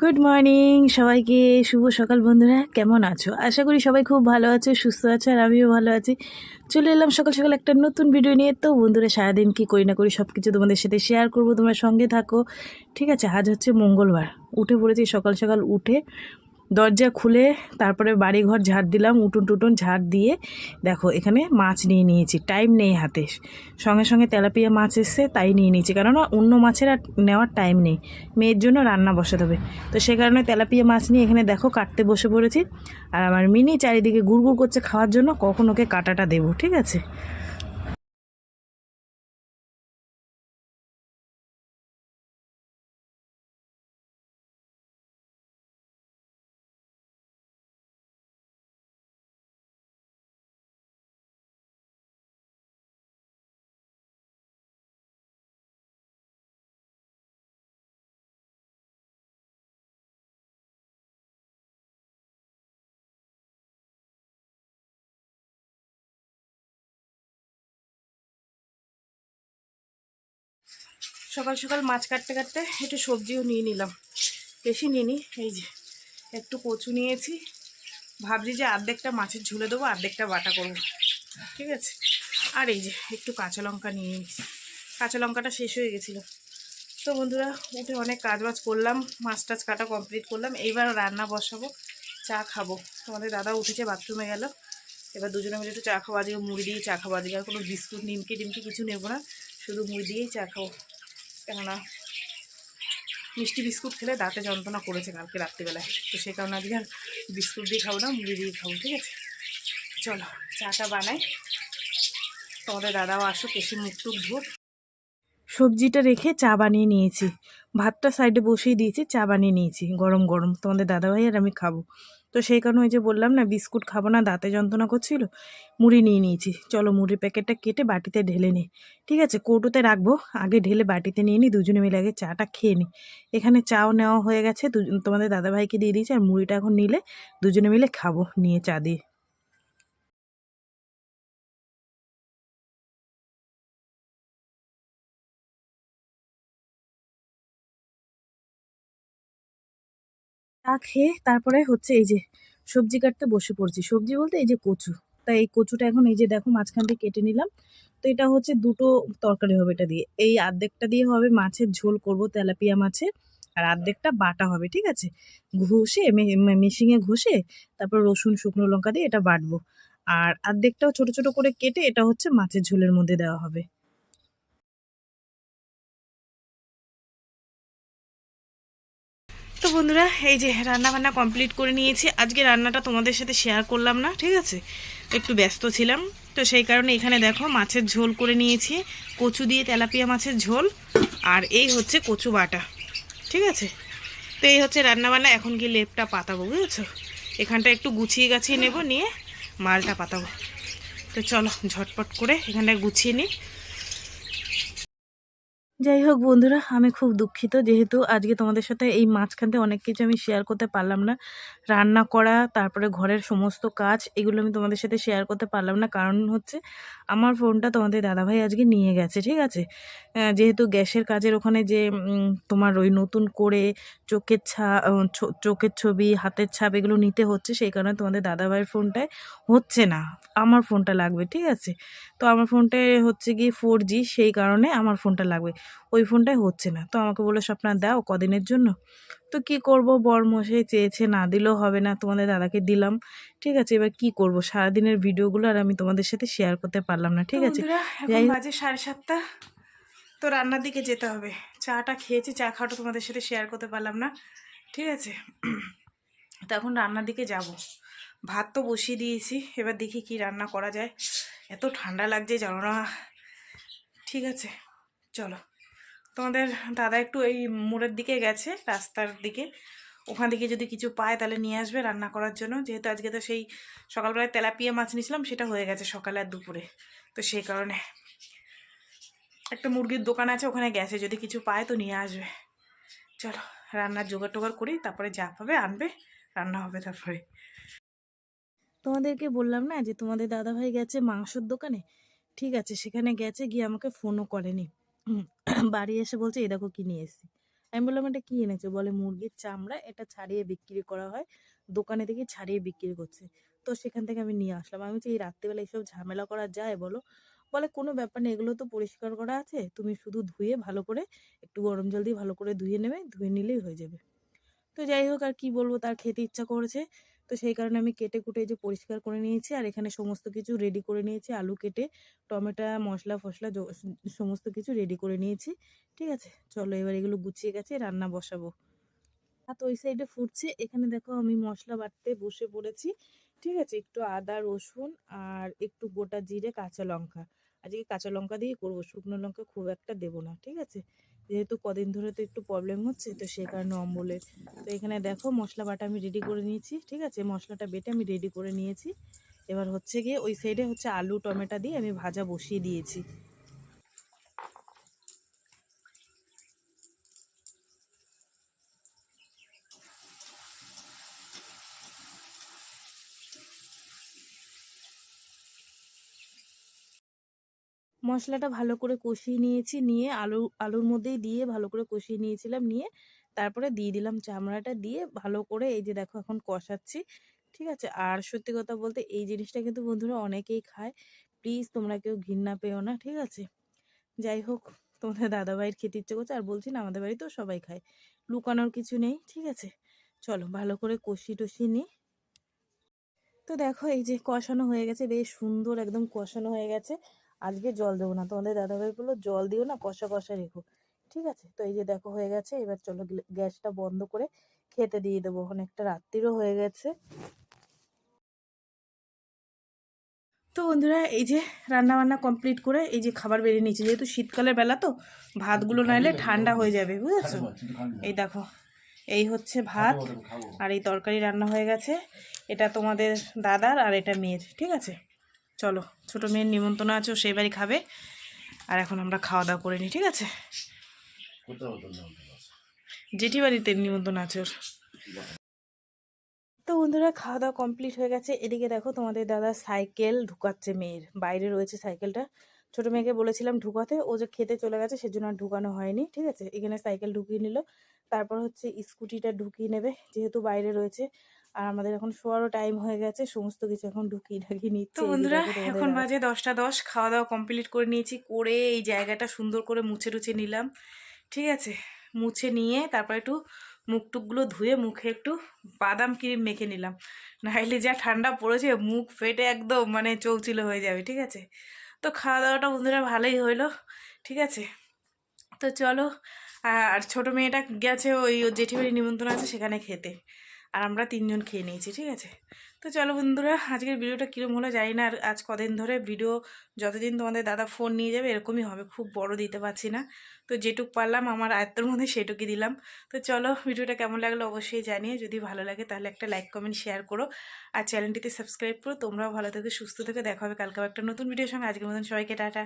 Good morning সবাইকে শুভ সকাল বন্ধুরা, কেমন আছো? আশা করি সবাই খুব ভালো আছো, সুস্থ আছো, আর আমিও ভালো আছি। চলে এলাম সকাল সকাল একটা নতুন ভিডিও নিয়ে। তো বন্ধুরা, সারাদিন কী করি না করি সব কিছু তোমাদের সাথে শেয়ার করব, তোমরা সঙ্গে থাকো। ঠিক আছে, আজ হচ্ছে মঙ্গলবার। উঠে পড়েছি সকাল সকাল উঠে। দরজা খুলে তারপরে বাড়িঘর ঝাড় দিলাম, উঠোন টুটুন ঝাড় দিয়ে। দেখো, এখানে মাছ নিয়ে নিয়েছি, টাইম নেই হাতে। সঙ্গে সঙ্গে তেলাপিয়া মাছ এসছে, তাই নিয়ে নিয়েছি, কেননা অন্য মাছের আর নেওয়ার টাইম নেই। মেয়ের জন্য রান্না বসাতে হবে। তো সে কারণে তেলাপিয়া মাছ নিয়ে এখানে দেখো কাটতে বসে পড়েছি। আর আমার মিনি চারিদিকে গুড়গুড় করছে খাওয়ার জন্য, কখন ওকে কাটাটা দেবো, ঠিক আছে? সকাল সকাল মাছ কাটতে কাটতে একটু সবজিও নিয়ে নিলাম। বেশি নিইনি, এই যে একটু কচু নিয়েছি। ভাবছি যে অর্ধেকটা মাছের ঝুলে দেবো, অর্ধেকটা বাটা করব। ঠিক আছে? আর এই যে একটু কাঁচা লঙ্কা নিয়ে নিয়েছি। কাঁচা লঙ্কাটা শেষ হয়ে গেছিল। তো বন্ধুরা, উঠে অনেক কাজ বাজ করলাম, মাছ টাছ কাটা কমপ্লিট করলাম। এইবার রান্না বসাবো, চা খাব। তোমাদের দাদা উঠেছে, বাথরুমে গেল। এবার দুজনে মিলে একটু চা খাওয়া আজকে মুড়ি দিয়ে চা খাওয়া আজকে আর কোনো বিস্কুট নিমকি টিমকি কিছু নেব না। শুধু মুড়ি দিয়েই চা খাব। কেননা মিষ্টি বিস্কুট খেলে দাঁতে যন্ত্রণা করেছে কালকে রাত্রিবেলায়। তো সেই কারণে আজকে আর বিস্কুট দিয়ে খাব না, মুড়ি দিয়ে খাব, ঠিক আছে? চলো, চাটা বানাই। তোমাদের দাদাও আসো কেসি মুখ টুক ধুক। সবজিটা রেখে চা বানিয়ে নিয়েছি। ভাতটা সাইডে বসিয়ে দিয়েছি, চা বানিয়ে নিয়েছি, গরম গরম। তোমাদের দাদাভাই আর আমি খাব। তো সেই কারণে ওই যে বললাম না, বিস্কুট খাব না, দাঁতে যন্ত্রণা করছিল, মুড়ি নিয়ে নিয়েছি। চলো মুড়ির প্যাকেটটা কেটে বাটিতে ঢেলে নিই ঠিক আছে, কৌটোতে রাখব, আগে ঢেলে বাটিতে নিয়ে নিই দুজনে মিলে আগে চাটা খেয়ে নিই এখানে চাও নেওয়া হয়ে গেছে তোমাদের দাদাভাইকে দিয়ে দিয়েছি, আর মুড়িটা এখন নিলে দুজনে মিলে খাব, নিয়ে চা দিয়ে। চা খেয়ে তারপরে হচ্ছে এই যে সবজি কাটতে বসে পড়ছি। সবজি বলতে এই যে কচু। তাই এই কচুটা এখন এই যে দেখো মাঝখান থেকে কেটে নিলাম। তো এটা হচ্ছে দুটো তরকারি হবে এটা দিয়ে। এই আর্ধেকটা দিয়ে হবে মাছের ঝোল করব তেলাপিয়া মাছের আর আর্ধেকটা বাটা হবে, ঠিক আছে? ঘষে মেশিনে ঘষে তারপর রসুন, শুকনো লঙ্কা দিয়ে এটা বাটবো। আর আর্ধেকটাও ছোট ছোট করে কেটে এটা হচ্ছে মাছের ঝোলের মধ্যে দেওয়া হবে। তো বন্ধুরা, এই যে রান্না বান্না কমপ্লিট করে নিয়েছি। আজকে রান্নাটা তোমাদের সাথে শেয়ার করলাম না, ঠিক আছে? একটু ব্যস্ত ছিলাম, তো সেই কারণে এখানে দেখো মাছের ঝোল করে নিয়েছি, কচু দিয়ে তেলাপিয়া মাছের ঝোল, আর এই হচ্ছে কচু বাটা, ঠিক আছে? তো এই হচ্ছে রান্নাবান্না, এখন কি লেপটা পাতাবো, বুঝেছ? এখানটা একটু গুছিয়ে গাছিয়ে নেব, নিয়ে মালটা পাতাবো। তো চলো ঝটপট করে এখানটা গুছিয়ে নিই। যাই হোক বন্ধুরা, আমি খুব দুঃখিত যেহেতু আজকে তোমাদের সাথে এই মাঝখানতে অনেক কিছু আমি শেয়ার করতে পারলাম না। রান্না করা, তারপরে ঘরের সমস্ত কাজ, এগুলো আমি তোমাদের সাথে শেয়ার করতে পারলাম না। কারণ হচ্ছে, আমার ফোনটা তোমাদের দাদাভাই আজকে নিয়ে গেছে, ঠিক আছে? যেহেতু গ্যাসের কাজের ওখানে যে তোমার ওই নতুন করে চোখের ছা চোখের ছবি, হাতের ছাপ এগুলো নিতে হচ্ছে, সেই কারণে তোমাদের দাদাভাইয়ের ফোনটায় হচ্ছে না। আমার ফোনটা লাগবে, ঠিক আছে? তো আমার ফোনটায় হচ্ছে গিয়ে ফোর সেই কারণে আমার ফোনটা লাগবে। ওই ফোনটাই হচ্ছে না। তো আমাকে বলে স্বপ্না দাও কদিনের জন্য? তো কি করব বরমশাই চেয়েছে না দিলেও হবে না তোমাদের দাদাকে দিলাম। ঠিক আছে এবার কি করব? সারাদিনের ভিডিওগুলো আর আমি তোমাদের সাথে শেয়ার করতে পারলাম না ঠিক আছে? বাজে সাড়ে সাতটা। তো রান্নার দিকে যেতে হবে। চাটা খেয়েছি চা খাওয়াটা তোমাদের সাথে শেয়ার করতে পারলাম না ঠিক আছে? তো এখন রান্নার দিকে যাব। ভাত তো বসিয়ে দিয়েছি এবার দেখি কি রান্না করা যায়। এত ঠান্ডা লাগছে জানো না। ঠিক আছে চলো। তোমাদের দাদা একটু এই মোড়ের দিকে গেছে, রাস্তার দিকে। ওখান থেকে যদি কিছু পায় তাহলে নিয়ে আসবে রান্না করার জন্য। যেহেতু আজকে তো সেই সকালবেলায় তেলাপিয়া মাছ নিয়েছিলাম, সেটা হয়ে গেছে সকালে আর দুপুরে। তো সেই কারণে একটা মুরগির দোকান আছে, ওখানে গেছে। যদি কিছু পায় তো নিয়ে আসবে। চলো, রান্নার জোগাড় টোগাড় করি, তারপরে যা পাবে আনবে, রান্না হবে তারপরে। তোমাদেরকে বললাম না যে তোমাদের দাদাভাই গেছে মাংসর দোকানে? ঠিক আছে, সেখানে গেছে, গিয়ে আমাকে ফোনও করেনি। বাড়ি এসে বলছে, এই দেখো কি নিয়ে এসেছি। আমি বললাম, এটা কী এনেছো? বলে, মুরগির চামড়া, এটা ছাড়িয়ে বিক্রি করা হয়। দোকানে থেকে ছাড়িয়ে বিক্রি করছে। তো সেখান থেকে আমি নিয়ে আসলাম। আমি বলছি, এই রাত্রিবেলা এইসব ঝামেলা করা যায়? বলো। বলে, কোনো ব্যাপার নেই, এগুলো তো পরিষ্কার করা আছে। তুমি শুধু ধুয়ে ভালো করে, একটু গরম জল দিয়ে ভালো করে ধুয়ে নেবে, ধুয়ে নিলেই হয়ে যাবে। তো যাই হোক, আর কি বলব, তার খেতে ইচ্ছা করেছে। তো সেই কারণে আমি কেটে কুটে যে পরিষ্কার করে নিয়েছি, আর এখানে সমস্ত কিছু রেডি করে নিয়েছি, আলু কেটে, টমেটো, মশলা ফসলা সমস্ত কিছু রেডি করে নিয়েছি, ঠিক আছে? চলো এবার এগুলো গুছিয়ে গেছে, রান্না বসাবো। ভাত ওই সাইডে ফুটছে, এখানে দেখো আমি মশলা বাটতে বসে পড়েছি, ঠিক আছে? একটু আদা, রসুন, আর একটু গোটা জিরে, কাঁচা লঙ্কা। আজকে কাঁচা লঙ্কা দিয়ে করব, শুকনো লঙ্কা খুব একটা দেবো না, ঠিক আছে? যেহেতু কদিন ধরে তো একটু প্রবলেম হচ্ছে, তো সেই কারণে অম্বলের। তো এখানে দেখো মশলা বাটা আমি রেডি করে নিয়েছি, ঠিক আছে? মশলাটা বেটে আমি রেডি করে নিয়েছি। এবার হচ্ছে গিয়ে ওই সাইডে হচ্ছে আলু, টমেটো দিয়ে আমি ভাজা বসিয়ে দিয়েছি। মশলাটা ভালো করে কষিয়ে নিয়েছি, নিয়ে আলু, আলুর মধ্যেই দিয়ে ভালো করে কষিয়ে নিয়েছিলাম, নিয়ে তারপরে দিয়ে দিলাম চামড়াটা দিয়ে ভালো করে এই যে দেখো এখন কষাচ্ছি, ঠিক আছে? আর সত্যি কথা বলতে এই জিনিসটা কিন্তু বন্ধুরা অনেকেই খায়, প্লিজ তোমরা কেউ ঘৃণা পেও না, ঠিক আছে? যাই হোক, তোমাদের দাদাভাইয়ের খেতে ইচ্ছে করছে, আর বলছি না, আমাদের বাড়িতেও সবাই খায়, লুকানোর কিছু নেই, ঠিক আছে? চলো ভালো করে কষি টষি নিই। তো দেখো এই যে কষানো হয়ে গেছে, বেশ সুন্দর একদম কষানো হয়ে গেছে আজকে জল দেবো না। তোমাদের দাদাভাই বলল জল দিও না কষা কষা রেখো। ঠিক আছে? তো এই যে দেখো হয়ে গেছে এবার চলো গ্যাসটা বন্ধ করে খেতে দিয়ে দেবো। অনেকটা রাত্রিরও হয়ে গেছে। তো বন্ধুরা এই যে রান্না বান্না কমপ্লিট করে এই যে খাবার বেরিয়ে নিয়েছি। যেহেতু শীতকালের বেলা তো ভাতগুলো নাইলে ঠান্ডা হয়ে যাবে বুঝেছ? এই দেখো এই হচ্ছে ভাত আর এই তরকারি রান্না হয়ে গেছে। এটা তোমাদের দাদার আর এটা মেয়ের ঠিক আছে? চলো, ছোট মেয়ের নিমন্ত্রণ আছে, ও সেই বাড়ি খাবে। আর এখন আমরা খাওয়া দাওয়া করে নিই, ঠিক আছে? জেঠি বাড়িতে নিমন্ত্রণ আছে ওর। তো বন্ধুরা, খাওয়া দাওয়া কমপ্লিট হয়ে গেছে। এদিকে দেখো, তোমাদের দাদা সাইকেল ঢুকাচ্ছে মেয়ের। বাইরে রয়েছে সাইকেলটা। ছোট মেয়েকে বলেছিলাম ঢুকাতে, ও যে খেতে চলে গেছে, সেজন্য আর ঢুকানো হয়নি, ঠিক আছে? এখানে সাইকেল ঢুকিয়ে নিল। তারপর হচ্ছে স্কুটিটা ঢুকিয়ে নেবে, যেহেতু বাইরে রয়েছে। আর আমাদের এখন শোয়ারও টাইম হয়ে গেছে সমস্ত কিছু এখন ঢুকিয়ে ঢাকিয়ে নিচ্ছে তো বন্ধুরা এখন বাজে দশটা দশ খাওয়া দাওয়া কমপ্লিট করে নিয়েছি করে এই জায়গাটা সুন্দর করে মুছে টুছে নিলাম। ঠিক আছে মুছে নিয়ে তারপর একটু মুখ টুকগুলো ধুয়ে মুখে একটু বাদাম ক্রিম মেখে নিলাম। নাহলে যা ঠান্ডা পড়েছে মুখ ফেটে একদম মানে চৌচিলো হয়ে যাবে ঠিক আছে? তো খাওয়া দাওয়াটা বন্ধুরা ভালোই হইল ঠিক আছে? তো চলো আর ছোট মেয়েটা গেছে ওই জেঠিবাড়ি নিমন্ত্রণ আছে সেখানে খেতে। আর আমরা তিনজন খেয়ে নিয়েছি, ঠিক আছে? তো চলো বন্ধুরা, আজকের ভিডিওটা কীরকম হলো জানি না, আর আজ কদিন ধরে ভিডিও যতদিন তোমাদের দাদা ফোন নিয়ে যাবে এরকমই হবে, খুব বড় দিতে পারছি না। তো যেটুক পারলাম, আমার আয়ত্তর মধ্যে সেটুকুই দিলাম। তো চলো ভিডিওটা কেমন লাগল অবশ্যই জানিয়ে যদি ভালো লাগে তাহলে একটা লাইক কমেন্ট শেয়ার করো। আর চ্যানেলটিতে সাবস্ক্রাইব করো, তোমরাও ভালো থেকে, সুস্থ থেকে, দেখা হবে কালকেও একটা নতুন ভিডিওর সঙ্গে। আজকের মতন সবাইকে টাটা।